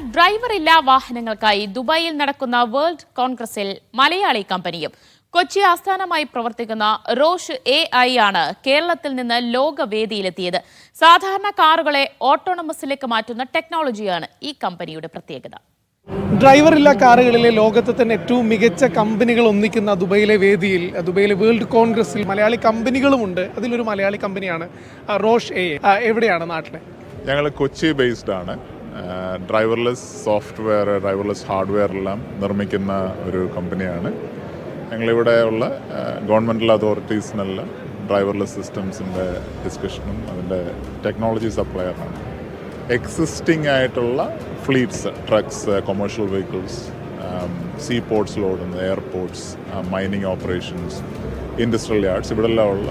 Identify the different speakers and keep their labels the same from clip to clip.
Speaker 1: ഡ്രൈവറില്ലാ വാഹനങ്ങൾക്കായി ദുബായിൽ നടക്കുന്ന വേൾഡ് കോൺഗ്രസിൽ മലയാളി കമ്പനിയും കൊച്ചി ആസ്ഥാനമായി പ്രവർത്തിക്കുന്ന റോഷ് എ ഐ ആണ് കേരളത്തിൽ നിന്ന് ലോകവേദിയിലെത്തിയത്. സാധാരണ കാറുകളെ ഓട്ടോണമസിലേക്ക് മാറ്റുന്ന ടെക്നോളജിയാണ് ഈ കമ്പനിയുടെ പ്രത്യേകത.
Speaker 2: ഡ്രൈവറില്ല കാറുകളിലെ ലോകത്തെ തന്നെ ഏറ്റവും മികച്ച കമ്പനികൾ ഒന്നിക്കുന്ന ദുബൈയിലെ വേദിയിൽ ദുബൈയിലെ വേൾഡ് കോൺഗ്രസിൽ മലയാളി കമ്പനികളുമുണ്ട്. അതിലൊരു മലയാളി കമ്പനിയാണ് റോഷ് എ എവിടെയാണ് നാട്ടിലെ?
Speaker 3: ഞങ്ങൾ കൊച്ചി ബേസ്ഡ് ആണ്. ഡ്രൈവർലെസ് സോഫ്റ്റ്വെയർ ഡ്രൈവർലെസ് ഹാർഡ്വെയർ എല്ലാം നിർമ്മിക്കുന്ന ഒരു കമ്പനിയാണ് ഞങ്ങളിവിടെ ഉള്ള ഗവൺമെന്റൽ അതോറിറ്റീസിനെല്ലാം ഡ്രൈവർലെസ് സിസ്റ്റംസിന്റെ ഡിസ്കഷനും അതിന്റെ ടെക്നോളജി സപ്ലയറാണ് എക്സിസ്റ്റിംഗ് ആയിട്ടുള്ള fleets trucks commercial vehicles sea പോർട്സിലോടുന്ന airports mining operations industrial yards ഇവിടെല്ലാം ഉള്ള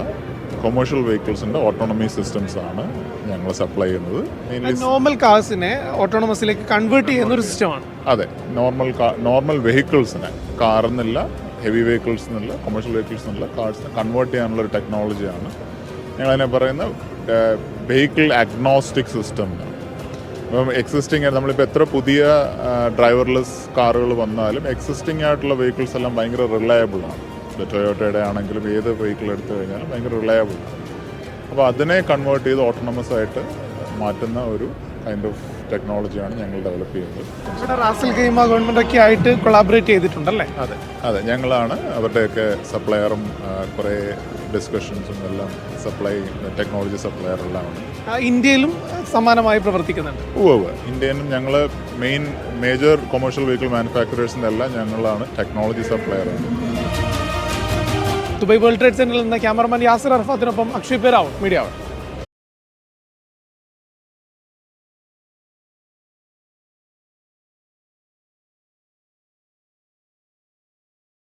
Speaker 3: കൊമേഴ്ഷ്യൽ വെഹിക്കിൾസിന്റെ ഓട്ടോണമി സിസ്റ്റംസ് ആണ് ഞങ്ങൾ സപ്ലൈ ചെയ്യുന്നത്.
Speaker 2: നോർമൽ കാർസിനെ ഓട്ടോണമസിലേക്ക് കൺവേർട്ട് ചെയ്യുന്ന ഒരു സിസ്റ്റമാണ്
Speaker 3: അതെ നോർമൽ നോർമൽ വെഹിക്കിൾസിനെ കാറിന്നില്ല ഹെവി വെഹിക്കിൾസ് എന്നുള്ള കൊമേഴ്ഷ്യൽ വെഹിക്കിൾസ് എന്നുള്ള കാർസിനെ കൺവേർട്ട് ചെയ്യാനുള്ള ഒരു ടെക്നോളജിയാണ് ഞങ്ങളതിനെ പറയുന്ന വെഹിക്കിൾ അഗ്നോസ്റ്റിക് സിസ്റ്റം അപ്പം എക്സിസ്റ്റിംഗ് നമ്മളിപ്പോൾ എത്ര പുതിയ ഡ്രൈവർലെസ് കാറുകൾ വന്നാലും എക്സിസ്റ്റിംഗ് ആയിട്ടുള്ള വെഹിക്കിൾസ് എല്ലാം ഭയങ്കര റിലയബിൾ ആണ്. ഇപ്പോൾ ടൊയോട്ടയുടെ ആണെങ്കിലും ഏത് വെഹിക്കിൾ എടുത്തു കഴിഞ്ഞാലും ഭയങ്കര റിലയബിൾ അപ്പോൾ അതിനെ കൺവേർട്ട് ചെയ്ത് ഓട്ടോണമസ് ആയിട്ട് മാറ്റുന്ന ഒരു കൈൻഡ് ഓഫ് ടെക്നോളജിയാണ് ഞങ്ങൾ ഡെവലപ്പ് ചെയ്യുന്നത്.
Speaker 2: റാസൽ ഗെയിമ ആയിട്ട് കൊളാബറേറ്റ് ചെയ്തിട്ടുണ്ടല്ലേ?
Speaker 3: അതെ അതെ. ഞങ്ങളാണ് അവരുടെയൊക്കെ സപ്ലയറും കുറേ ഡിസ്കഷൻസും എല്ലാം സപ്ലൈ ടെക്നോളജി സപ്ലയർ
Speaker 2: എല്ലാമാണ് ഇന്ത്യയിലും സമാനമായി പ്രവർത്തിക്കുന്നുണ്ട്.
Speaker 3: ഉവ്വ് ഇന്ത്യയിലും ഞങ്ങൾ മെയിൻ മേജർ കൊമേഴ്ഷ്യൽ വെഹിക്കിൾ മാനുഫാക്ചറേഴ്സിന്റെ എല്ലാം ഞങ്ങളാണ് technology supplier
Speaker 2: Dubai world trade സെന്ററിൽ നിന്ന് ക്യാമറമാൻ യാസർ അർഫാത്തിനൊപ്പം അക്ഷയ് പേരാവും. മീഡിയ